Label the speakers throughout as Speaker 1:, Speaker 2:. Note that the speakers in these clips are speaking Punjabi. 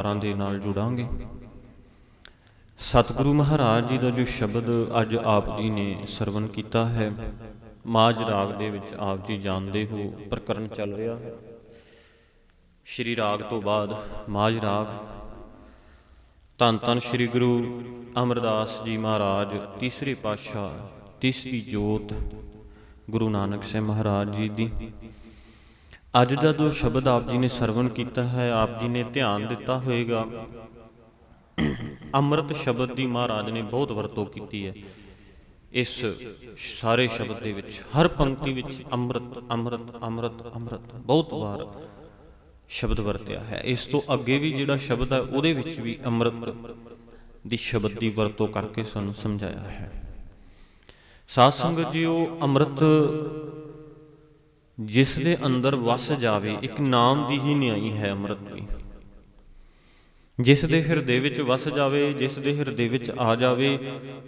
Speaker 1: ਵਿਚਾਰਾਂ ਦੇ ਨਾਲ ਜੁੜਾਂਗੇ। ਸਤਿਗੁਰੂ ਮਹਾਰਾਜ ਜੀ ਦਾ ਜੋ ਸ਼ਬਦ ਅੱਜ ਆਪ ਜੀ ਨੇ ਸਰਵਨ ਕੀਤਾ ਹੈ ਮਾਜ ਰਾਗ ਦੇ ਵਿੱਚ ਆਪ ਜੀ ਜਾਣਦੇ ਹੋ, ਪ੍ਰਕਰਨ ਚੱਲ ਰਿਹਾ ਹੈ। ਸ਼੍ਰੀ ਰਾਗ ਤੋਂ ਬਾਅਦ ਮਾਜ ਰਾਗ। ਧੰਨ ਧੰਨ ਸ਼੍ਰੀ ਗੁਰੂ ਅਮਰਦਾਸ ਜੀ ਮਹਾਰਾਜ, ਤੀਸਰੇ ਪਾਤਸ਼ਾਹ, ਤੀਸਰੀ ਜੋਤ ਗੁਰੂ ਨਾਨਕ ਸਾਹਿਬ ਮਹਾਰਾਜ ਜੀ ਦੀ। ਅੱਜ ਦਾ ਜੋ ਸ਼ਬਦ ਆਪ ਜੀ ਨੇ ਸਰਵਣ ਕੀਤਾ ਹੈ, ਆਪ ਜੀ ਨੇ ਧਿਆਨ ਦਿੱਤਾ ਹੋਵੇਗਾ ਅੰਮ੍ਰਿਤ ਸ਼ਬਦ ਦੀ ਮਹਾਰਾਜ ਨੇ ਬਹੁਤ ਵਰਤੋਂ ਕੀਤੀ ਹੈ। ਇਸ ਸਾਰੇ ਸ਼ਬਦ ਦੇ ਵਿੱਚ, ਹਰ ਪੰਕਤੀ ਵਿੱਚ ਅੰਮ੍ਰਿਤ ਅੰਮ੍ਰਿਤ ਅੰਮ੍ਰਿਤ ਅੰਮ੍ਰਿਤ, ਬਹੁਤ ਵਾਰ ਸ਼ਬਦ ਵਰਤਿਆ ਹੈ। ਇਸ ਤੋਂ ਅੱਗੇ ਵੀ ਜਿਹੜਾ ਸ਼ਬਦ ਹੈ, ਉਹਦੇ ਵਿੱਚ ਵੀ ਅੰਮ੍ਰਿਤ ਦੀ ਸ਼ਬਦ ਦੀ ਵਰਤੋਂ ਕਰਕੇ ਸਾਨੂੰ ਸਮਝਾਇਆ ਹੈ। ਸਾਧ ਸੰਗਤ ਜੀ ਉਹ ਅੰਮ੍ਰਿਤ ਜਿਸ ਦੇ ਅੰਦਰ ਵਸ ਜਾਵੇ ਇੱਕ ਨਾਮ ਦੀ ਹੀ ਨਿਆਈ ਹੈ ਅੰਮ੍ਰਿਤ ਵੀ ਜਿਸ ਦੇ ਹਿਰਦੇ ਵਿੱਚ ਵਸ ਜਾਵੇ ਜਿਸ ਦੇ ਹਿਰਦੇ ਵਿੱਚ ਆ ਜਾਵੇ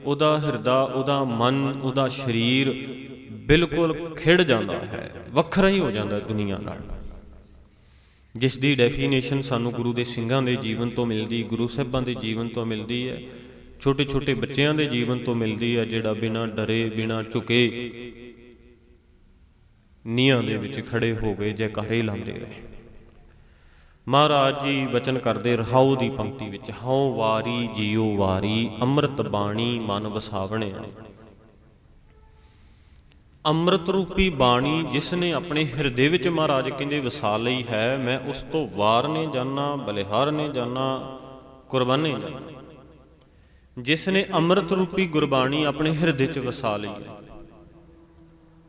Speaker 1: ਉਹਦਾ ਹਿਰਦਾ ਉਹਦਾ ਮਨ ਉਹਦਾ ਸਰੀਰ ਬਿਲਕੁਲ ਖਿੜ ਜਾਂਦਾ ਹੈ ਵੱਖਰਾ ਹੀ ਹੋ ਜਾਂਦਾ ਦੁਨੀਆ ਨਾਲ। ਜਿਸ ਦੀ ਡੈਫੀਨੇਸ਼ਨ ਸਾਨੂੰ ਗੁਰੂ ਦੇ ਸਿੰਘਾਂ ਦੇ ਜੀਵਨ ਤੋਂ ਮਿਲਦੀ ਗੁਰੂ ਸਾਹਿਬਾਂ ਦੇ ਜੀਵਨ ਤੋਂ ਮਿਲਦੀ ਹੈ ਛੋਟੇ ਛੋਟੇ ਬੱਚਿਆਂ ਦੇ ਜੀਵਨ ਤੋਂ ਮਿਲਦੀ ਹੈ ਜਿਹੜਾ ਬਿਨਾਂ ਡਰੇ ਬਿਨਾਂ ਝੁਕੇ ਨੀਹਾਂ ਦੇ ਵਿੱਚ ਖੜੇ ਹੋ ਗਏ ਜੈਕਾਰੇ ਲਾਉਂਦੇ ਰਹੇ। ਮਹਾਰਾਜ ਜੀ ਵਚਨ ਕਰਦੇ ਰਹਾਉ ਦੀ ਪੰਕਤੀ ਵਿੱਚ, ਹਉ ਵਾਰੀ ਜੀਉ ਵਾਰੀ, ਅੰਮ੍ਰਿਤ ਬਾਣੀ ਮਨ ਵਸਾਵਣੇ। ਅੰਮ੍ਰਿਤ ਰੂਪੀ ਬਾਣੀ ਜਿਸ ਨੇ ਆਪਣੇ ਹਿਰਦੇ ਵਿੱਚ ਮਹਾਰਾਜ ਕਹਿੰਦੇ ਵਸਾ ਲਈ ਹੈ, ਮੈਂ ਉਸ ਤੋਂ ਵਾਰ ਨੇ ਜਾਣਾ ਬਲਿਹਾਰ ਨੇ ਜਾਣਾ ਕੁਰਬਾਨੇ ਜਾਣਾ ਜਿਸ ਨੇ ਅੰਮ੍ਰਿਤ ਰੂਪੀ ਗੁਰਬਾਣੀ ਆਪਣੇ ਹਿਰਦੇ 'ਚ ਵਸਾ ਲਈ ਹੈ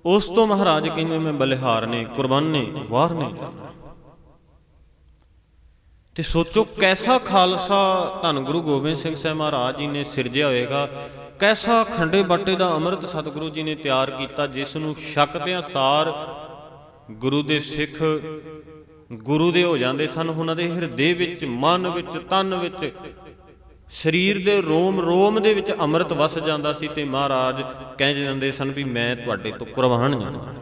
Speaker 1: ਉਸ ਤੋਂ ਮਹਾਰਾਜ ਕਹਿੰਦੇ, ਮੈਂ ਬਲਿਹਾਰ ਨੇ, ਕੁਰਬਾਨੇ ਵਾਰ ਨੇ ਤੇ ਸੋਚੋ ਕੈਸਾ ਖਾਲਸਾ ਧੰਨ ਗੁਰੂ ਗੋਬਿੰਦ ਸਿੰਘ ਸਾਹਿਬ ਮਹਾਰਾਜ ਜੀ ਨੇ ਸਿਰਜਿਆ ਹੋਵੇਗਾ। ਕੈਸਾ ਖੰਡੇ ਬਾਟੇ ਦਾ ਅੰਮ੍ਰਿਤ ਸਤਿਗੁਰੂ ਜੀ ਨੇ ਤਿਆਰ ਕੀਤਾ, ਜਿਸ ਨੂੰ ਛਕਦਿਆਂ ਸਾਰ ਗੁਰੂ ਦੇ ਸਿੱਖ ਗੁਰੂ ਦੇ ਹੋ ਜਾਂਦੇ ਸਨ। ਉਹਨਾਂ ਦੇ ਹਿਰਦੇ ਵਿੱਚ, ਮਨ ਵਿੱਚ, ਤਨ ਵਿੱਚ ਸਰੀਰ ਦੇ ਰੋਮ ਰੋਮ ਦੇ ਵਿੱਚ ਅੰਮ੍ਰਿਤ ਵਸ ਜਾਂਦਾ ਸੀ ਤੇ ਮਹਾਰਾਜ ਕਹਿ ਜਾਂਦੇ ਸਨ ਵੀ ਮੈਂ ਤੁਹਾਡੇ ਤੋਂ ਕੁਰਬਾਨ ਜਾਣਾ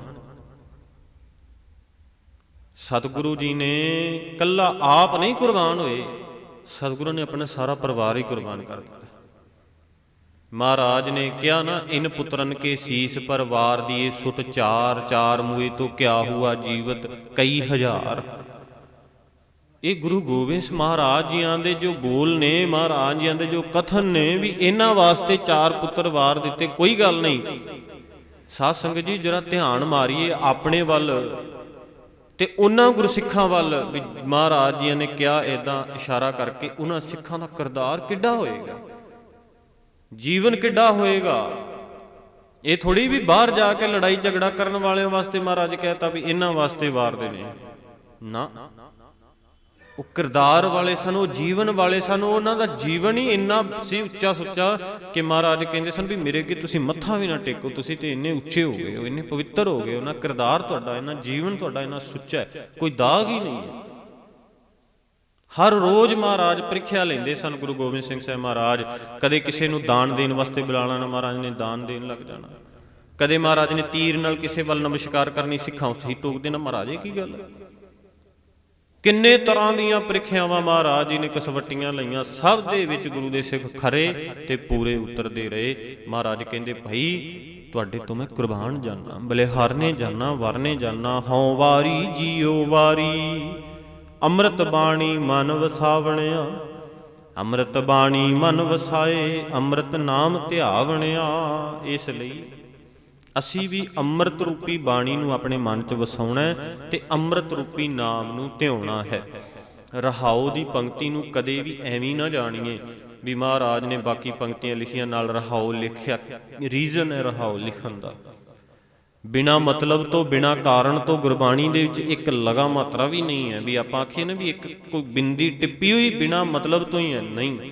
Speaker 1: ਸਤਿਗੁਰੂ ਜੀ ਨੇ ਕੱਲਾ ਆਪ ਨਹੀਂ ਕੁਰਬਾਨ ਹੋਏ, ਸਤਿਗੁਰੂ ਨੇ ਆਪਣਾ ਸਾਰਾ ਪਰਿਵਾਰ ਹੀ ਕੁਰਬਾਨ ਕਰ ਦਿੱਤਾ। ਮਹਾਰਾਜ ਨੇ ਕਿਹਾ ਨਾ, ਇਨ ਪੁੱਤਰਨ ਕੇ ਸੀਸ ਪਰਵਾਰ ਦੀਏ, ਸੁਤ ਚਾਰ ਚਾਰ ਮੂਏ ਤੋਂ ਕਿਆ ਹੁਆ ਜੀਵਤ ਕਈ ਹਜ਼ਾਰ। ਇਹ ਗੁਰੂ ਗੋਬਿੰਦ ਸਿੰਘ ਮਹਾਰਾਜ ਜੀਆਂ ਦੇ ਜੋ ਬੋਲ ਨੇ, ਮਹਾਰਾਜ ਜੀਆਂ ਦੇ ਜੋ ਕਥਨ ਨੇ ਵੀ ਇਹਨਾਂ ਵਾਸਤੇ ਚਾਰ ਪੁੱਤਰ ਵਾਰ ਦਿੱਤੇ, ਕੋਈ ਗੱਲ ਨਹੀਂ। ਸਾਧ ਸੰਗਤ ਜੀ, ਜਰਾ ਧਿਆਨ ਮਾਰੀਏ ਆਪਣੇ ਵੱਲ ਤੇ ਉਹਨਾਂ ਗੁਰਸਿੱਖਾਂ ਵੱਲ ਵੀ ਮਹਾਰਾਜ ਜੀਆਂ ਨੇ ਕਿਹਾ ਇਦਾਂ ਇਸ਼ਾਰਾ ਕਰਕੇ, ਉਹਨਾਂ ਸਿੱਖਾਂ ਦਾ ਕਿਰਦਾਰ ਕਿੱਡਾ ਹੋਏਗਾ? ਜੀਵਨ ਕਿੱਡਾ ਹੋਏਗਾ? ਇਹ ਥੋੜੀ ਵੀ ਬਾਹਰ ਜਾ ਕੇ ਲੜਾਈ ਝਗੜਾ ਕਰਨ ਵਾਲਿਆਂ ਵਾਸਤੇ ਮਹਾਰਾਜ ਕਹਿਤਾ ਵੀ ਇਹਨਾਂ ਵਾਸਤੇ ਵਾਰ ਦੇਣੇ। ਨਾ। ਉਹ ਕਿਰਦਾਰ ਵਾਲੇ ਸਨ, ਉਹ ਜੀਵਨ ਵਾਲੇ ਸਨ, ਉਹਨਾਂ ਦਾ ਜੀਵਨ ਹੀ ਇੰਨਾ ਸੀ ਉੱਚਾ ਸੁੱਚਾ ਕਿ ਮਹਾਰਾਜ ਕਹਿੰਦੇ ਸਨ ਵੀ ਮੇਰੇ ਅੱਗੇ ਤੁਸੀਂ ਮੱਥਾ ਵੀ ਨਾ ਟੇਕੋ, ਤੁਸੀਂ ਤੇ ਇੰਨੇ ਉੱਚੇ ਹੋ ਗਏ ਹੋ, ਇੰਨੇ ਪਵਿੱਤਰ ਹੋ ਗਏ ਹੋ, ਨਾ ਕਿਰਦਾਰ ਤੁਹਾਡਾ ਇੰਨਾ, ਜੀਵਨ ਤੁਹਾਡਾ ਇੰਨਾ ਸੁੱਚਾ ਹੈ, ਕੋਈ ਦਾਗ ਹੀ ਨਹੀਂ ਹੈ। ਹਰ ਰੋਜ਼ ਮਹਾਰਾਜ ਪ੍ਰੀਖਿਆ ਲੈਂਦੇ ਸਨ ਗੁਰੂ ਗੋਬਿੰਦ ਸਿੰਘ ਸਾਹਿਬ ਮਹਾਰਾਜ, ਕਦੇ ਕਿਸੇ ਨੂੰ ਦਾਨ ਦੇਣ ਵਾਸਤੇ ਬੁਲਾਣਾ ਨਾ ਮਹਾਰਾਜ ਨੇ ਦਾਨ ਦੇਣ ਲੱਗ ਜਾਣਾ। ਕਦੇ ਮਹਾਰਾਜ ਨੇ ਤੀਰ ਨਾਲ ਕਿਸੇ ਵੱਲ ਨਮਸਕਾਰ ਕਰਨੀ ਸਿੱਖਾਂ ਉੱਥੇ ਹੀ ਟੋਕ ਦੇਣਾ ਮਹਾਰਾਜ ਇਹ ਕੀ ਗੱਲ ਹੈ? ਕਿੰਨੇ ਤਰ੍ਹਾਂ ਦੀਆਂ ਪ੍ਰੀਖਿਆਵਾਂ ਮਹਾਰਾਜ ਜੀ ਨੇ ਕਸਵੱਟੀਆਂ ਲਈਆਂ? ਸਭ ਦੇ ਵਿੱਚ ਗੁਰੂ ਦੇ ਸਿੱਖ ਖਰੇ ਤੇ ਪੂਰੇ ਉਤਰਦੇ ਰਹੇ। ਮਹਾਰਾਜ ਕਹਿੰਦੇ, ਭਾਈ, ਤੁਹਾਡੇ ਤੋਂ ਮੈਂ ਕੁਰਬਾਨ ਜਾਣਾ ਬਲਿਹਾਰਨੇ ਜਾਣਾ ਵਰਨੇ ਜਾਣਾ ਹਉ ਵਾਰੀ ਜੀਓ ਵਾਰੀ। ਅੰਮ੍ਰਿਤ ਬਾਣੀ ਮਨ ਵਸਾਵਣਿਆ, ਅੰਮ੍ਰਿਤ ਬਾਣੀ ਮਨ ਵਸਾਏ, ਅੰਮ੍ਰਿਤ ਨਾਮ ਧਿਆਵਣਿਆ। ਇਸ ਲਈ ਅਸੀਂ ਵੀ ਅੰਮ੍ਰਿਤ ਰੂਪੀ ਬਾਣੀ ਨੂੰ ਆਪਣੇ ਮਨ 'ਚ ਵਸਾਉਣਾ ਹੈ ਤੇ ਅੰਮ੍ਰਿਤ ਰੂਪੀ ਨਾਮ ਨੂੰ ਧਿਆਉਣਾ ਹੈ। ਰਹਾਉ ਦੀ ਪੰਕਤੀ ਨੂੰ ਕਦੇ ਵੀ ਐਵੇਂ ਨਾ ਜਾਣੀਏ ਵੀ ਮਹਾਰਾਜ ਨੇ ਬਾਕੀ ਪੰਕਤੀਆਂ ਲਿਖੀਆਂ, ਨਾਲ ਰਹਾਉ ਲਿਖਿਆ ਰੀਜ਼ਨ ਹੈ ਰਹਾਉ ਲਿਖਣ ਦਾ। ਬਿਨਾ ਮਤਲਬ ਤੋਂ, ਬਿਨਾ ਕਾਰਨ ਤੋਂ ਗੁਰਬਾਣੀ ਦੇ ਵਿੱਚ ਇੱਕ ਲਗਾ ਮਾਤਰਾ ਵੀ ਨਹੀਂ ਹੈ ਵੀ ਆਪਾਂ ਆਖੀਏ ਨਾ ਵੀ ਇੱਕ ਕੋਈ ਬਿੰਦੀ ਟਿੱਪੀ ਹੋਈ ਬਿਨਾ ਮਤਲਬ ਤੋਂ ਹੀ ਹੈ। ਨਹੀਂ,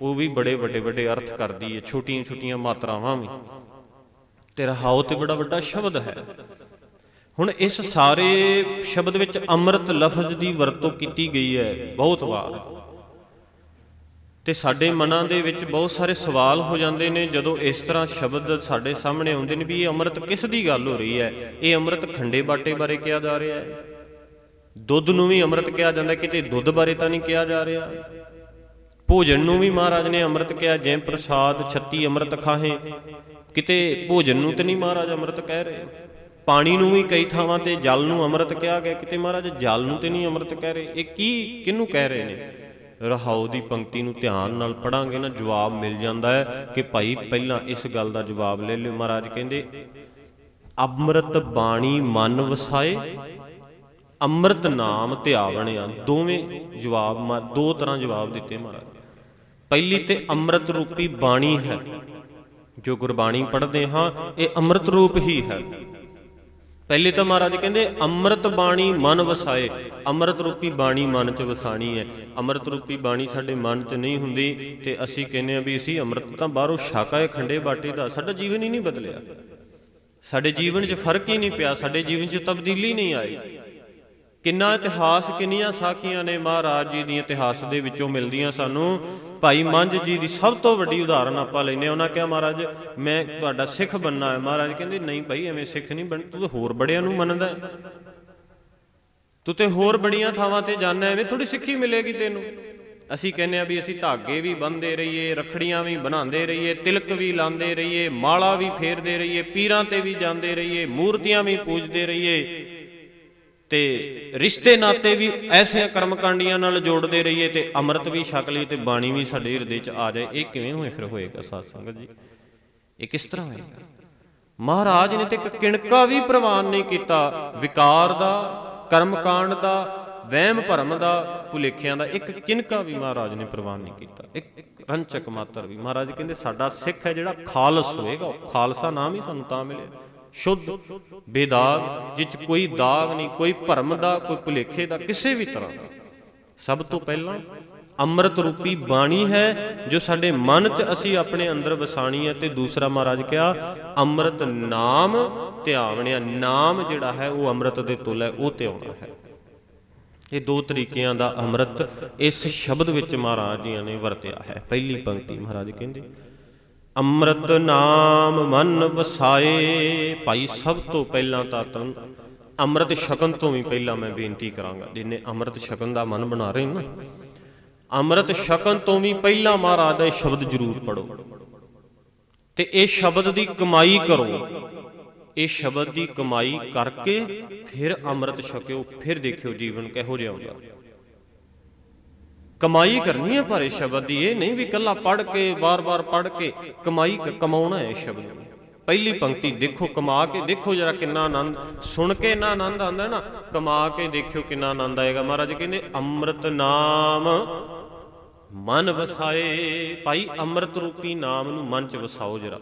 Speaker 1: ਉਹ ਵੀ ਬੜੇ ਵੱਡੇ ਵੱਡੇ ਅਰਥ ਕਰਦੀ ਹੈ ਛੋਟੀਆਂ ਛੋਟੀਆਂ ਮਾਤਰਾਵਾਂ ਵੀ। ਤੇ ਰਹਾਉ ਤੇ ਬੜਾ ਵੱਡਾ ਸ਼ਬਦ ਹੈ। ਹੁਣ ਇਸ ਸਾਰੇ ਸ਼ਬਦ ਵਿੱਚ ਅੰਮ੍ਰਿਤ ਲਫ਼ਜ਼ ਦੀ ਵਰਤੋਂ ਕੀਤੀ ਗਈ ਹੈ ਬਹੁਤ ਵਾਰ। ਤੇ ਸਾਡੇ ਮਨਾਂ ਦੇ ਵਿੱਚ ਬਹੁਤ ਸਾਰੇ ਸਵਾਲ ਹੋ ਜਾਂਦੇ ਨੇ ਜਦੋਂ ਇਸ ਤਰ੍ਹਾਂ ਸ਼ਬਦ ਸਾਡੇ ਸਾਹਮਣੇ ਆਉਂਦੇ ਨੇ ਵੀ ਇਹ ਅੰਮ੍ਰਿਤ ਕਿਸ ਦੀ ਗੱਲ ਹੋ ਰਹੀ ਹੈ? ਇਹ ਅੰਮ੍ਰਿਤ ਖੰਡੇ ਬਾਟੇ ਬਾਰੇ ਕਿਹਾ ਜਾ ਰਿਹਾ ਹੈ। ਦੁੱਧ ਨੂੰ ਵੀ ਅੰਮ੍ਰਿਤ ਕਿਹਾ ਜਾਂਦਾ, ਕਿਤੇ ਦੁੱਧ ਬਾਰੇ ਤਾਂ ਨਹੀਂ ਕਿਹਾ ਜਾ ਰਿਹਾ। ਭੋਜਨ ਨੂੰ ਵੀ ਮਹਾਰਾਜ ਨੇ ਅੰਮ੍ਰਿਤ ਕਿਹਾ, ਜੈ ਪ੍ਰਸਾਦ 36 ਅੰਮ੍ਰਿਤ ਖਾਹੇ। ਕਿਤੇ ਭੋਜਨ ਨੂੰ ਤੇ ਨਹੀਂ ਮਹਾਰਾਜ ਅੰਮ੍ਰਿਤ ਕਹਿ ਰਹੇ। ਪਾਣੀ ਨੂੰ ਵੀ ਕਈ ਥਾਵਾਂ ਤੇ ਜਲ ਨੂੰ ਅੰਮ੍ਰਿਤ ਕਿਹਾ ਗਿਆ। ਕਿਤੇ ਮਹਾਰਾਜ ਜਲ ਨੂੰ ਤੇ ਨਹੀਂ ਅੰਮ੍ਰਿਤ ਕਹਿ ਰਹੇ। ਇਹ ਕੀ, ਕਿਹਨੂੰ ਕਹਿ ਰਹੇ ਨੇ? ਰਹਾਉ ਦੀ ਪੰਕਤੀ ਨੂੰ ਧਿਆਨ ਨਾਲ ਪੜਾਂਗੇ ਨਾ, ਜਵਾਬ ਮਿਲ ਜਾਂਦਾ ਹੈ ਕਿ ਭਾਈ ਪਹਿਲਾਂ ਇਸ ਗੱਲ ਦਾ ਜਵਾਬ ਲੈ ਲਿਓ। ਮਹਾਰਾਜ ਕਹਿੰਦੇ, ਅੰਮ੍ਰਿਤ ਬਾਣੀ ਮਨ ਵਸਾਏ, ਅੰਮ੍ਰਿਤ ਨਾਮ ਧਿਆਵਣਿਆ ਦੋਵੇਂ ਜਵਾਬ ਮਾ- ਦੋ ਤਰ੍ਹਾਂ ਜਵਾਬ ਦਿੱਤੇ ਮਹਾਰਾਜ। ਪਹਿਲੀ ਤੇ ਅੰਮ੍ਰਿਤ ਰੂਪੀ ਬਾਣੀ ਹੈ। ਜੋ ਗੁਰਬਾਣੀ ਪੜ੍ਹਦੇ ਹਾਂ, ਇਹ ਅੰਮ੍ਰਿਤ ਰੂਪ ਹੀ ਹੈ। ਪਹਿਲੇ ਤਾਂ ਮਹਾਰਾਜ ਕਹਿੰਦੇ, ਅੰਮ੍ਰਿਤ ਬਾਣੀ ਮਨ ਵਸਾਏ। ਅੰਮ੍ਰਿਤ ਰੂਪੀ ਬਾਣੀ ਮਨ 'ਚ ਵਸਾਣੀ ਹੈ। ਅੰਮ੍ਰਿਤ ਰੂਪੀ ਬਾਣੀ ਸਾਡੇ ਮਨ 'ਚ ਨਹੀਂ ਹੁੰਦੀ ਤੇ ਅਸੀਂ ਕਹਿੰਦੇ ਆ ਵੀ ਅਸੀਂ ਅੰਮ੍ਰਿਤ ਤਾਂ ਬਾਹਰੋਂ ਛਾਕਾ ਹੈ ਖੰਡੇ ਬਾਟੇ ਦਾ, ਸਾਡਾ ਜੀਵਨ ਹੀ ਨਹੀਂ ਬਦਲਿਆ। ਸਾਡੇ ਜੀਵਨ 'ਚ ਫ਼ਰਕ ਹੀ ਨਹੀਂ ਪਿਆ, ਸਾਡੇ ਜੀਵਨ 'ਚ ਤਬਦੀਲੀ ਨਹੀਂ ਆਈ। ਕਿੰਨਾ ਇਤਿਹਾਸ, ਕਿੰਨੀਆਂ ਸਾਖੀਆਂ ਨੇ ਮਹਾਰਾਜ ਜੀ ਦੀਆਂ ਇਤਿਹਾਸ ਦੇ ਵਿੱਚੋਂ ਮਿਲਦੀਆਂ ਸਾਨੂੰ। ਭਾਈ ਮੰਝ ਜੀ ਦੀ ਸਭ ਤੋਂ ਵੱਡੀ ਉਦਾਹਰਨ ਆਪਾਂ ਲੈਨੇ ਉਹਨਾਂ ਕਿਹਾ, ਮਹਾਰਾਜ, ਮੈਂ ਤੁਹਾਡਾ ਸਿੱਖ ਬੰਨਾ ਹੈ। ਮਹਾਰਾਜ ਕਹਿੰਦੇ, ਨਹੀਂ ਭਾਈ, ਐਵੇਂ ਸਿੱਖ ਨਹੀਂ ਬਣ, ਤੂੰ ਤਾਂ ਹੋਰ ਬੜਿਆਂ ਨੂੰ ਮੰਨਦਾ ਤੂੰ ਤੇ ਹੋਰ ਬੜੀਆਂ ਥਾਵਾਂ ਤੇ ਜਾਣਾ ਐਵੇਂ ਥੋੜੀ ਸਿੱਖੀ ਮਿਲੇਗੀ ਤੈਨੂੰ। ਅਸੀਂ ਕਹਿੰਦੇ ਆ ਵੀ ਅਸੀਂ ਧਾਗੇ ਵੀ ਬੰਨਦੇ ਰਹੀਏ, ਰਖੜੀਆਂ ਵੀ ਬਣਾਉਂਦੇ ਰਹੀਏ, ਤਿਲਕ ਵੀ ਲਾਉਂਦੇ ਰਹੀਏ, ਮਾਲਾ ਵੀ ਫੇਰਦੇ ਰਹੀਏ, ਪੀਰਾਂ ਤੇ ਵੀ ਜਾਂਦੇ ਰਹੀਏ, ਮੂਰਤੀਆਂ ਵੀ ਪੂਜਦੇ ਰਹੀਏ। ਤੇ ਰਿਸ਼ਤੇ ਨਾਤੇ ਵੀ ਐਸੇ ਕਰਮ ਕਾਂਡੀਆਂ ਨਾਲ ਜੋੜਦੇ ਰਹੀਏ ਤੇ ਅੰਮ੍ਰਿਤ ਵੀ ਛਕ ਲਈ ਤੇ ਬਾਣੀ ਵੀ ਸਾਡੇ ਹਿਰਦੇ 'ਚ ਆ ਜਾਏ, ਇਹ ਕਿਵੇਂ ਹੋਏ ਫਿਰ ਹੋਏਗਾ ਸਾਧ ਸੰਗਤ ਜੀ? ਇਹ ਕਿਸ ਤਰ੍ਹਾਂ ਹੋਏਗਾ? ਮਹਾਰਾਜ ਨੇ ਤੇ ਕਿਣਕਾ ਵੀ ਪ੍ਰਵਾਨ ਨਹੀਂ ਕੀਤਾ, ਵਿਕਾਰ ਦਾ ਕਰਮ ਕਾਂਡ ਦਾ, ਵਹਿਮ ਭਰਮ ਦਾ, ਭੁਲੇਖਿਆਂ ਦਾ, ਇੱਕ ਕਿਣਕਾ ਵੀ ਮਹਾਰਾਜ ਨੇ ਪ੍ਰਵਾਨ ਨਹੀਂ ਕੀਤਾ, ਇੱਕ ਰੰਚਕ ਮਾਤਰ ਵੀ। ਮਹਾਰਾਜ ਕਹਿੰਦੇ ਸਾਡਾ ਸਿੱਖ ਹੈ ਜਿਹੜਾ ਖਾਲਸ ਹੋਏਗਾ, ਉਹ ਖਾਲਸਾ ਨਾਮ ਹੀ ਸਾਨੂੰ ਤਾਂ ਮਿਲਿਆ। ਸ਼ੁੱਧ, ਬੇਦਾਗ, ਜਿਹ ਕੋਈ ਦਾਗ ਨਹੀਂ, ਕੋਈ ਭਰਮ ਦਾ, ਕੋਈ ਭੁਲੇਖੇ ਦਾ, ਕਿਸੇ ਵੀ ਤਰ੍ਹਾਂ ਦਾ। ਸਭ ਤੋਂ ਪਹਿਲਾਂ ਅੰਮ੍ਰਿਤ ਰੂਪੀ ਬਾਣੀ ਹੈ, ਜੋ ਸਾਡੇ ਮਨ 'ਚ ਅਸੀਂ ਆਪਣੇ ਅੰਦਰ ਵਸਾਣੀ ਹੈ ਤੇ ਦੂਸਰਾ ਮਹਾਰਾਜ ਕਿਹਾ, ਅੰਮ੍ਰਿਤ ਨਾਮ ਧਿਆਵਣਿਆ, ਨਾਮ ਜਿਹੜਾ ਹੈ ਉਹ ਅੰਮ੍ਰਿਤ ਦੇ ਤੁਲ ਹੈ, ਉਹ ਤੇ ਆਉਣਾ ਹੈ। ਇਹ ਦੋ ਤਰੀਕਿਆਂ ਦਾ ਅੰਮ੍ਰਿਤ ਇਸ ਸ਼ਬਦ ਵਿੱਚ ਮਹਾਰਾਜ ਜੀ ਨੇ ਵਰਤਿਆ ਹੈ। ਪਹਿਲੀ ਪੰਕਤੀ ਮਹਾਰਾਜ ਕਹਿੰਦੇ ਅੰਮ੍ਰਿਤ ਨਾਮ ਮਨ ਵਸਾਏ। ਭਾਈ ਸਭ ਤੋਂ ਪਹਿਲਾਂ ਤਾਂ ਤਨ ਅੰਮ੍ਰਿਤ ਛਕਣ ਤੋਂ ਵੀ ਪਹਿਲਾਂ ਮੈਂ ਬੇਨਤੀ ਕਰਾਂਗਾ, ਜਿਨੇ ਅੰਮ੍ਰਿਤ ਛਕਣ ਦਾ ਮਨ ਬਣਾ ਰਹੇ ਨਾ, ਅੰਮ੍ਰਿਤ ਛਕਣ ਤੋਂ ਵੀ ਪਹਿਲਾਂ ਮਹਾਰਾਜ ਦਾ ਇਹ ਸ਼ਬਦ ਜ਼ਰੂਰ ਪੜੋ ਤੇ ਇਹ ਸ਼ਬਦ ਦੀ ਕਮਾਈ ਕਰੋ। ਇਹ ਸ਼ਬਦ ਦੀ ਕਮਾਈ ਕਰਕੇ ਫਿਰ ਅੰਮ੍ਰਿਤ ਛਕਿਓ, ਫਿਰ ਦੇਖਿਓ ਜੀਵਨ ਕਿਹੋ ਜਿਹਾ ਹੁੰਦਾ। ਕਮਾਈ ਕਰਨੀ ਹੈ ਪਰ ਇਹ ਸ਼ਬਦ ਦੀ ਇਹ ਨਹੀਂ ਵੀ ਕੱਲਾ ਪੜ ਕੇ, ਵਾਰ-ਵਾਰ ਪੜ ਕੇ ਕਮਾਈ ਕਮਾਉਣਾ ਹੈ ਸ਼ਬਦ ਨੂੰ ਪਹਿਲੀ ਪੰਕਤੀ ਦੇਖੋ, ਕਮਾ ਕੇ ਦੇਖੋ ਜਰਾ ਕਿੰਨਾ ਆਨੰਦ, ਸੁਣ ਕੇ ਨਾ ਆਨੰਦ ਆਉਂਦਾ ਨਾ, ਕਮਾ ਕੇ ਦੇਖਿਓ ਕਿੰਨਾ ਆਨੰਦ ਆਏਗਾ। ਮਹਾਰਾਜ ਕਹਿੰਦੇ, ਅੰਮ੍ਰਿਤ ਨਾਮ ਮਨ ਵਸਾਏ। ਭਾਈ, ਅੰਮ੍ਰਿਤ ਰੂਪੀ ਨਾਮ ਨੂੰ ਮਨ ਚ ਵਸਾਓ ਜਰਾ।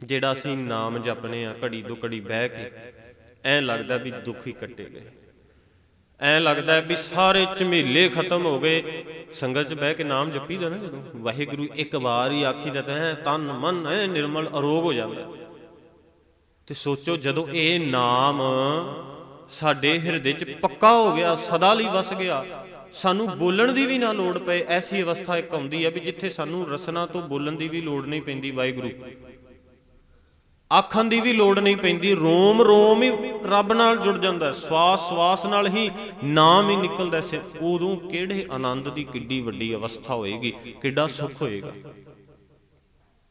Speaker 1: ਜਿਹੜਾ ਅਸੀਂ ਨਾਮ ਜਪਨੇ ਆ, ਘੜੀ ਦੋ ਘੜੀ ਬਹਿ ਕੇ, ਐਂ ਲੱਗਦਾ ਵੀ ਦੁੱਖ ਹੀ ਕੱਟੇ ਗਏ। ਐਂ ਲੱਗਦਾ ਵੀ ਸਾਰੇ ਝਮੇਲੇ ਖਤਮ ਹੋ ਗਏ। ਸੰਗਤ 'ਚ ਬਹਿ ਕੇ ਨਾਮ ਜਪੀਦਾ ਨਾ ਜਦੋਂ। ਵਾਹਿਗੁਰੂ ਇੱਕ ਵਾਰ ਹੀ ਆਖੀਦਾ ਤਾਂ ਤਨ ਮਨ ਐ ਨਿਰਮਲ ਅਰੋਗ ਹੋ ਜਾਂਦਾ ਤੇ ਸੋਚੋ ਜਦੋਂ ਇਹ ਨਾਮ ਸਾਡੇ ਹਿਰਦੇ 'ਚ ਪੱਕਾ ਹੋ ਗਿਆ, ਸਦਾ ਲਈ ਵਸ ਗਿਆ, ਸਾਨੂੰ ਬੋਲਣ ਦੀ ਵੀ ਨਾ ਲੋੜ ਪਏ, ਐਸੀ ਅਵਸਥਾ ਇੱਕ ਆਉਂਦੀ ਹੈ ਵੀ ਜਿੱਥੇ ਸਾਨੂੰ ਰਸਨਾ ਤੋਂ ਬੋਲਣ ਦੀ ਵੀ ਲੋੜ ਨਹੀਂ ਪੈਂਦੀ ਵਾਹਿਗੁਰੂ। ਆਖਣ ਦੀ ਵੀ ਲੋੜ ਨਹੀਂ ਪੈਂਦੀ, ਰੋਮ ਰੋਮ ਹੀ ਰੱਬ ਨਾਲ ਜੁੜ ਜਾਂਦਾ ਸਵਾਸ ਸਵਾਸ ਨਾਲ ਹੀ ਨਾਮ ਹੀ ਨਿਕਲਦਾ ਸੇ ਉਦੋਂ ਕਿਹੜੇ ਆਨੰਦ ਦੀ ਕਿੱਡੀ ਵੱਡੀ ਅਵਸਥਾ ਹੋਏਗੀ, ਕਿੱਡਾ ਸੁੱਖ ਹੋਏਗਾ।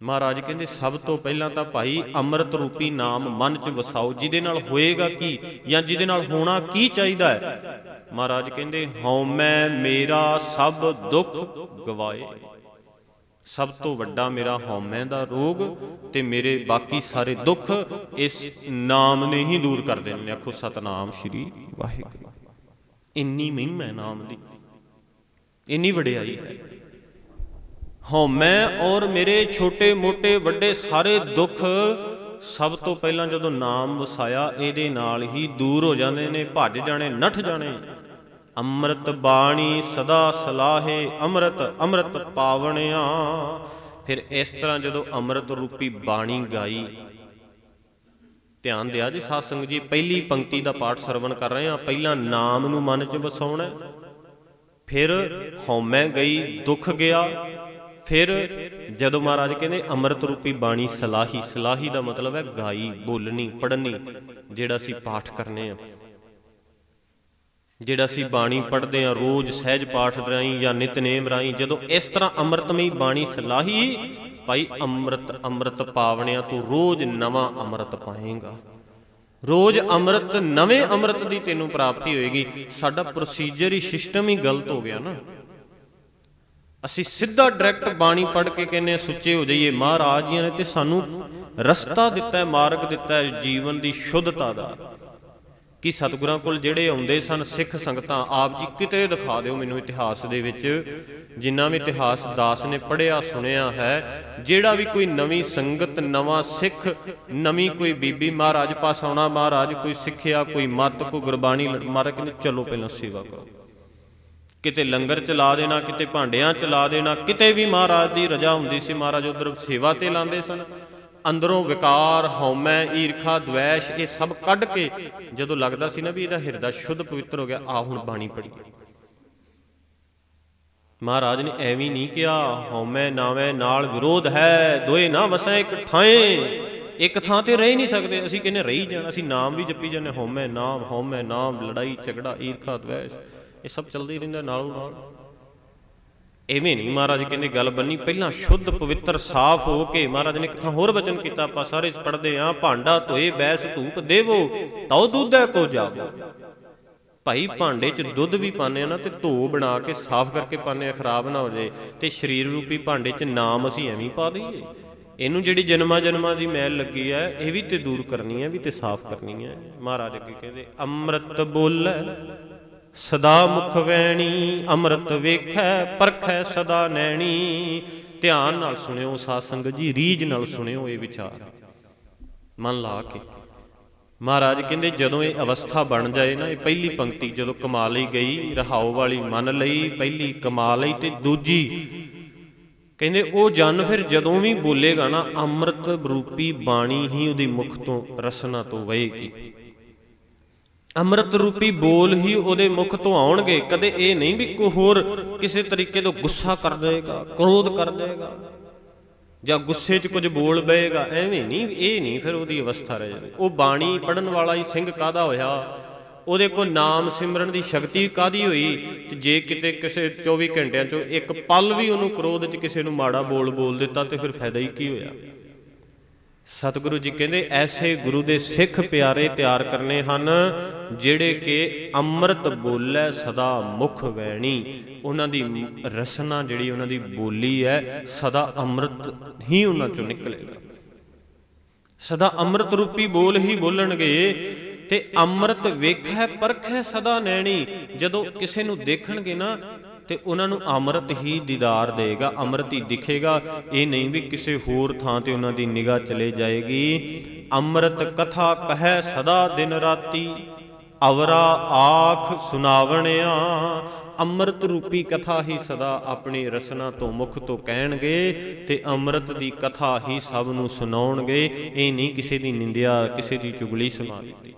Speaker 1: ਮਹਾਰਾਜ ਕਹਿੰਦੇ, ਸਭ ਤੋਂ ਪਹਿਲਾਂ ਤਾਂ ਭਾਈ ਅੰਮ੍ਰਿਤ ਰੂਪੀ ਨਾਮ ਮਨ 'ਚ ਵਸਾਓ, ਜਿਹਦੇ ਨਾਲ ਹੋਏਗਾ ਕੀ ਜਾਂ ਜਿਹਦੇ ਨਾਲ ਹੋਣਾ ਕੀ ਚਾਹੀਦਾ ਹੈ? ਮਹਾਰਾਜ ਕਹਿੰਦੇ, ਹਉਮੈ ਮੇਰਾ ਸਭ ਦੁੱਖ ਗਵਾਏ। ਸਭ ਤੋਂ ਵੱਡਾ ਮੇਰਾ ਹਉਮੈ ਦਾ ਰੋਗ ਤੇ ਮੇਰੇ ਬਾਕੀ ਸਾਰੇ ਦੁੱਖ ਇਸ ਨਾਮ ਨੇ ਹੀ ਦੂਰ ਕਰ ਦੇਣੇ ਨੇ। ਆਖੋ, ਸਤਨਾਮ ਸ਼੍ਰੀ ਵਾਹਿਗੁਰੂ। ਇੰਨੀ ਮਹਿਮਾ ਹੈ ਨਾਮ ਦੀ। ਇੰਨੀ ਵਡਿਆਈ ਹੈ। ਹਉਮੈ ਔਰ ਮੇਰੇ ਛੋਟੇ ਮੋਟੇ ਵੱਡੇ ਸਾਰੇ ਦੁੱਖ ਸਭ ਤੋਂ ਪਹਿਲਾਂ ਜਦੋਂ ਨਾਮ ਵਸਾਇਆ, ਇਹਦੇ ਨਾਲ ਹੀ ਦੂਰ ਹੋ ਜਾਂਦੇ ਨੇ, ਭੱਜ ਜਾਣੇ, ਨੱਠ ਜਾਣੇ। ਅੰਮ੍ਰਿਤ ਬਾਣੀ ਸਦਾ ਸਲਾਹੇ, ਅੰਮ੍ਰਿਤ ਅੰਮ੍ਰਿਤ ਪਾਵਣਿਆ। ਫਿਰ ਇਸ ਤਰ੍ਹਾਂ ਜਦੋਂ ਅੰਮ੍ਰਿਤ ਰੂਪੀ ਬਾਣੀ ਗਾਈ, ਧਿਆਨ ਦਿਆ ਜੀ ਸਾਧ ਸੰਗਤ ਜੀ, ਪਹਿਲੀ ਪੰਕਤੀ ਦਾ ਪਾਠ ਸਰਵਣ ਕਰ ਰਹੇ ਹਾਂ, ਪਹਿਲਾਂ ਨਾਮ ਨੂੰ ਮਨ 'ਚ ਵਸਾਉਣਾ ਫਿਰ ਹਉਮੈ ਗਈ, ਦੁੱਖ ਗਿਆ। ਫਿਰ ਜਦੋਂ ਮਹਾਰਾਜ ਕਹਿੰਦੇ ਅੰਮ੍ਰਿਤ ਰੂਪੀ ਬਾਣੀ ਸਲਾਹੀ ਸਲਾਹੀ ਦਾ ਮਤਲਬ ਹੈ ਗਾਈ, ਬੋਲਣੀ, ਪੜ੍ਹਨੀ, ਜਿਹੜਾ ਅਸੀਂ ਪਾਠ ਕਰਨੇ ਆ ਜਿਹੜਾ ਅਸੀਂ ਬਾਣੀ ਪੜ੍ਹਦੇ ਆ ਰੋਜ਼ ਸਹਿਜ ਪਾਠ ਰਾਹੀਂ ਜਾਂ ਨਿਤਨੇਮ ਰਾਹੀਂ, ਜਦੋਂ ਇਸ ਤਰ੍ਹਾਂ ਅੰਮ੍ਰਿਤਮਈ ਬਾਣੀ ਸਲਾਹੀ, ਭਾਈ ਅੰਮ੍ਰਿਤ ਅੰਮ੍ਰਿਤ ਪਾਵਣਿਆ ਤੂੰ ਰੋਜ਼ ਨਵਾਂ ਅੰਮ੍ਰਿਤ ਪਾਏਗਾ। ਰੋਜ਼ ਅੰਮ੍ਰਿਤ, ਨਵੇਂ ਅੰਮ੍ਰਿਤ ਦੀ ਤੈਨੂੰ ਪ੍ਰਾਪਤੀ ਹੋਏਗੀ। ਸਾਡਾ ਪ੍ਰੋਸੀਜਰ ਹੀ ਸਿਸਟਮ ਹੀ ਗਲਤ ਹੋ ਗਿਆ ਨਾ। ਅਸੀਂ ਸਿੱਧਾ ਡਾਇਰੈਕਟ ਬਾਣੀ ਪੜ੍ਹ ਕੇ ਕਹਿੰਨੇ ਆ ਸੁੱਚੇ ਹੋ ਜਾਈਏ। ਮਹਾਰਾਜ ਜੀ ਨੇ ਤੇ ਸਾਨੂੰ ਰਸਤਾ ਦਿੱਤਾ ਹੈ, ਮਾਰਗ ਦਿੱਤਾ ਹੈ, ਜੀਵਨ ਦੀ ਸ਼ੁੱਧਤਾ ਦਾ। ਕਿ ਸਤਿਗੁਰਾਂ ਕੋਲ ਜਿਹੜੇ ਆਉਂਦੇ ਸਨ ਸਿੱਖ ਸੰਗਤਾਂ, ਆਪ ਜੀ ਕਿਤੇ ਦਿਖਾ ਦਿਓ ਮੈਨੂੰ ਇਤਿਹਾਸ ਦੇ ਵਿੱਚ। ਜਿੰਨਾ ਵੀ ਇਤਿਹਾਸ ਦਾਸ ਨੇ ਪੜ੍ਹਿਆ, ਸੁਣਿਆ ਹੈ, ਜਿਹੜਾ ਵੀ ਕੋਈ ਨਵੀਂ ਸੰਗਤ, ਨਵਾਂ ਸਿੱਖ, ਨਵੀਂ ਕੋਈ ਬੀਬੀ ਮਹਾਰਾਜ ਪਾਸ ਆਉਣਾ, ਮਹਾਰਾਜ ਕੋਈ ਸਿੱਖਿਆ, ਕੋਈ ਮਤ, ਕੋਈ ਗੁਰਬਾਣੀ ਮਹਾਰਾਜ ਕਹਿੰਦੇ, ਚਲੋ ਪਹਿਲਾਂ ਸੇਵਾ ਕਰੋ। ਕਿਤੇ ਲੰਗਰ ਚਲਾ ਦੇਣਾ, ਕਿਤੇ ਭਾਂਡਿਆਂ ਚਲਾ ਦੇਣਾ, ਕਿਤੇ ਵੀ ਮਹਾਰਾਜ ਦੀ ਰਜਾ ਹੁੰਦੀ ਸੀ, ਮਹਾਰਾਜ ਉਧਰ ਸੇਵਾ ਤੇ ਲਾਉਂਦੇ ਸਨ। ਅੰਦਰੋਂ ਵਿਕਾਰ, ਹਉਮੈ, ਈਰਖਾ ਦ્વੈਸ਼ ਇਹ ਸਭ ਕੱਢ ਕੇ ਜਦੋਂ ਲੱਗਦਾ ਸੀ ਨਾ ਵੀ ਇਹਦਾ ਹਿਰਦਾ ਸ਼ੁੱਧ ਪਵਿੱਤਰ ਹੋ ਗਿਆ ਆ ਹੁਣ ਬਾਣੀ ਪੜੀ ਮਹਾਰਾਜ ਨੇ ਐਵੇਂ ਨਹੀਂ ਕਿਹਾ, ਹਉਮੈ ਨਾਵੇਂ ਨਾਲ ਵਿਰੋਧ ਹੈ, ਦੋਏ ਨਾ ਵਸੈ ਇੱਕ ਠਾਏ ਇੱਕ ਥਾਂ ਤੇ ਰਹਿ ਨਹੀਂ ਸਕਦੇ, ਅਸੀਂ ਕਹਿੰਨੇ ਰਹੀ ਜਾਣਾ, ਅਸੀਂ ਨਾਮ ਵੀ ਜਪੀ ਜਾਂਦੇ ਹਉਮੈ ਨਾਮ ਹਉਮੈ ਨਾਮ ਲੜਾਈ, ਝਗੜਾ, ਈਰਖਾ ਦ્વੈਸ਼ ਇਹ ਸਭ ਚੱਲਦਾ ਰਹਿੰਦਾ ਨਾਲੋਂ ਨਾਲ ਐਵੇਂ ਨਹੀਂ। ਮਹਾਰਾਜ ਕਹਿੰਦੇ ਗੱਲ ਬੰਨੀ। ਪਹਿਲਾਂ ਸ਼ੁੱਧ, ਪਵਿੱਤਰ, ਸਾਫ਼ ਹੋ ਕੇ ਮਹਾਰਾਜ ਨੇ ਕਿਥਾਂ ਹੋਰ ਬਚਨ ਕੀਤਾ। ਆਪਾਂ ਸਾਰੇ ਪੜਦੇ ਆਂ, ਭਾਂਡਾ ਧੋਏ ਬੈਸ ਧੂਪ ਦੇਵੋ, ਤਉ ਦੁੱਧੈ ਕੋ ਜਾਵੋ। ਭਾਈ, ਭਾਂਡੇ 'ਚ ਦੁੱਧ ਵੀ ਪਾਉਂਦੇ ਆ ਨਾ ਤੇ ਧੋ ਬਣਾ ਕੇ ਸਾਫ਼ ਕਰਕੇ ਪਾਉਂਦੇ ਆ, ਖਰਾਬ ਨਾ ਹੋ ਜਾਏ। ਤੇ ਸਰੀਰ ਰੂਪੀ ਭਾਂਡੇ 'ਚ ਨਾਮ ਅਸੀਂ ਐਵੇਂ ਪਾ ਦਈਏ। ਇਹਨੂੰ ਜਿਹੜੀ ਜਨਮਾਂ ਜਨਮਾਂ ਦੀ ਮੈਲ ਲੱਗੀ ਹੈ ਇਹ ਵੀ ਤੇ ਦੂਰ ਕਰਨੀ ਹੈ ਵੀ ਤੇ ਸਾਫ਼ ਕਰਨੀ ਹੈ ਮਹਾਰਾਜ ਅੱਗੇ ਕਹਿੰਦੇ, ਅੰਮ੍ਰਿਤ ਬੋਲੇ ਸਦਾ ਮੁਖ ਵੈਣੀ, ਅੰਮ੍ਰਿਤ ਵੇਖੈ, ਪਰਖੈ ਸਦਾ ਨੈਣੀ। ਧਿਆਨ ਨਾਲ ਸੁਣਿਓ ਸਾਧ ਜੀ, ਰੀਝ ਨਾਲ ਸੁਣਿਓ ਇਹ ਵਿਚਾਰ। ਮਨ ਲਾ ਕੇ। ਮਹਾਰਾਜ ਕਹਿੰਦੇ, ਜਦੋਂ ਇਹ ਅਵਸਥਾ ਬਣ ਜਾਏ ਨਾ, ਇਹ ਪਹਿਲੀ ਪੰਕਤੀ ਜਦੋਂ ਕਮਾ ਲਈ ਗਈ, ਰਹਾਉ ਵਾਲੀ ਮੰਨ ਲਈ, ਪਹਿਲੀ ਕਮਾ ਲਈ ਤੇ ਦੂਜੀ। ਕਹਿੰਦੇ, ਉਹ ਜਨ ਫਿਰ ਜਦੋਂ ਵੀ ਬੋਲੇਗਾ ਨਾ, ਅੰਮ੍ਰਿਤ ਰੂਪੀ ਬਾਣੀ ਹੀ ਉਹਦੀ ਮੁਖ ਤੋਂ, ਰਸਨਾ ਤੋਂ ਵਹੇਗੀ। ਅੰਮ੍ਰਿਤ ਰੂਪੀ ਬੋਲ ਹੀ ਉਹਦੇ ਮੁਖ ਤੋਂ ਆਉਣਗੇ, ਕਦੇ ਇਹ ਨਹੀਂ ਵੀ ਕੋਈ ਹੋਰ ਕਿਸੇ ਤਰੀਕੇ ਤੋਂ ਗੁੱਸਾ ਕਰ ਦੇਗਾ ਕ੍ਰੋਧ ਕਰ ਦੇਗਾ ਜਾਂ ਗੁੱਸੇ 'ਚ ਕੁਝ ਬੋਲ ਬਏਗਾ, ਐਵੇਂ ਨਹੀਂ, ਇਹ ਨਹੀਂ ਫਿਰ ਉਹਦੀ ਅਵਸਥਾ ਰਹਿ ਜਾਂਦੀ ਉਹ ਬਾਣੀ ਪੜਨ ਵਾਲਾ ਹੀ ਸਿੰਘ ਕਾਦਾ ਹੋਇਆ? ਉਹਦੇ ਕੋਲ ਨਾਮ ਸਿਮਰਨ ਦੀ ਸ਼ਕਤੀ ਕਾਦੀ ਹੋਈ? ਤੇ ਜੇ ਕਿਤੇ ਕਿਸੇ 24 ਘੰਟਿਆਂ 'ਚੋਂ ਇੱਕ ਪਲ ਵੀ ਉਹਨੂੰ ਕ੍ਰੋਧ 'ਚ ਕਿਸੇ ਨੂੰ ਮਾੜਾ ਬੋਲ ਬੋਲ ਦਿੱਤਾ, ਤੇ ਫਿਰ ਫਾਇਦਾ ਹੀ ਕੀ ਹੋਇਆ? ਸਤਿਗੁਰੂ ਜੀ ਕਹਿੰਦੇ, ਐਸੇ ਗੁਰੂ ਦੇ ਸਿੱਖ ਪਿਆਰੇ ਤਿਆਰ ਕਰਨੇ ਹਨ, ਜਿਹੜੇ ਕਿ ਅੰਮ੍ਰਿਤ ਬੋਲੇ ਸਦਾ ਮੁਖ ਵੈਣੀ। ਉਹਨਾਂ ਦੀ ਰਸਨਾ ਜਿਹੜੀ ਉਹਨਾਂ ਦੀ ਬੋਲੀ ਹੈ, ਸਦਾ ਅੰਮ੍ਰਿਤ ਹੀ ਉਹਨਾਂ ਚੋਂ ਨਿਕਲੇਗਾ। ਸਦਾ ਅੰਮ੍ਰਿਤ ਰੂਪੀ ਬੋਲ ਹੀ ਬੋਲਣਗੇ, ਤੇ ਅੰਮ੍ਰਿਤ ਵੇਖੈ ਪਰਖੈ ਸਦਾ ਨੈਣੀ। ਜਦੋਂ ਕਿਸੇ ਨੂੰ ਦੇਖਣਗੇ ਨਾ ਤੇ ਉਹਨਾਂ ਨੂੰ ਅੰਮ੍ਰਿਤ ਹੀ ਦੀਦਾਰ ਦੇਗਾ, ਅੰਮ੍ਰਿਤ ਹੀ ਦਿਖੇਗਾ। ਇਹ ਨਹੀਂ ਵੀ ਕਿਸੇ ਹੋਰ ਥਾਂ ਤੇ ਉਹਨਾਂ ਦੀ ਨਿਗਾਹ ਚਲੇ ਜਾਏਗੀ। ਅੰਮ੍ਰਿਤ ਕਥਾ ਕਹੈ ਸਦਾ ਦਿਨ ਰਾਤੀ, ਅਵਰਾ ਆਖ ਸੁਨਾਵਣਿਆ ਅੰਮ੍ਰਿਤ ਰੂਪੀ ਕਥਾ ਹੀ ਸਦਾ ਆਪਣੀ ਰਸਨਾ ਤੋਂ ਮੁਖ ਤੋਂ ਕਹਿਣਗੇ ਤੇ ਅੰਮ੍ਰਿਤ ਦੀ ਕਥਾ ਹੀ ਸਭ ਨੂੰ ਸੁਣਾਉਣਗੇ। ਇਹ ਨਹੀਂ ਕਿਸੇ ਦੀ ਨਿੰਦਿਆ, ਕਿਸੇ ਦੀ ਚੁਗਲੀ ਸੁਣਾ ਦਿੱਤੀ।